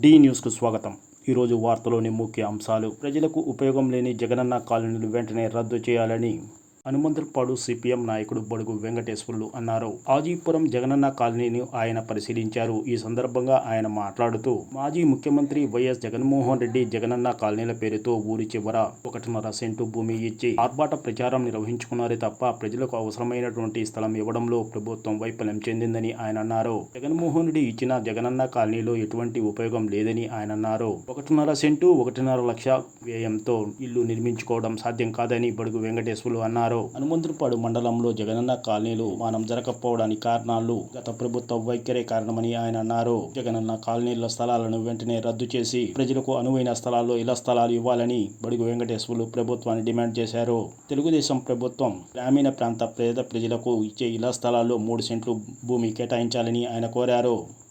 D న్యూస్కు స్వాగతం. ఈరోజు వార్తలోని ముఖ్య అంశాలు. ప్రజలకు ఉపయోగం లేని జగనన్న కాలనీలు వెంటనే రద్దు చేయాలని హనుమంతులపాడు సిపిఎం నాయకుడు బడుగు వెంకటేశ్వర్లు అన్నారు. ఆజీపురం జగనన్న కాలనీని ఆయన పరిశీలించారు. ఈ సందర్భంగా ఆయన మాట్లాడుతూ మాజీ ముఖ్యమంత్రి వైఎస్ జగన్మోహన్ రెడ్డి జగనన్న కాలనీల పేరుతో ఊరి చివర ఒకటిన్నర సెంటు భూమి ఇచ్చి ఆర్భాట ప్రచారం నిర్వహించుకున్నారే తప్ప ప్రజలకు అవసరమైనటువంటి స్థలం ఇవ్వడంలో ప్రభుత్వం వైఫల్యం చెందిందని ఆయన అన్నారు. జగన్మోహన్ రెడ్డి ఇచ్చిన జగనన్న కాలనీలో ఎటువంటి ఉపయోగం లేదని ఆయన అన్నారు. ఒకటిన్నర సెంటు ఒకటిన్నర లక్ష వ్యయంతో ఇల్లు నిర్మించుకోవడం సాధ్యం కాదని బడుగు వెంకటేశ్వర్లు అన్నారు. హనుమంతులపాడు మండలంలో జగనన్న కాలనీలు మానం జరగకపోవడానికి కారణాలు గత ప్రభుత్వ వైఖరే కారణమని ఆయన అన్నారు. జగనన్న కాలనీల స్థలాలను వెంటనే రద్దు చేసి ప్రజలకు అనువైన స్థలాల్లో ఇళ్ళ స్థలాలు ఇవ్వాలని బడుగు వెంకటేశ్వర్లు ప్రభుత్వాన్ని డిమాండ్ చేశారు. తెలుగుదేశం ప్రభుత్వం గ్రామీణ ప్రాంత పేద ప్రజలకు ఇచ్చే ఇళ్ళ స్థలాల్లో మూడు సెంట్లు భూమి కేటాయించాలని ఆయన కోరారు.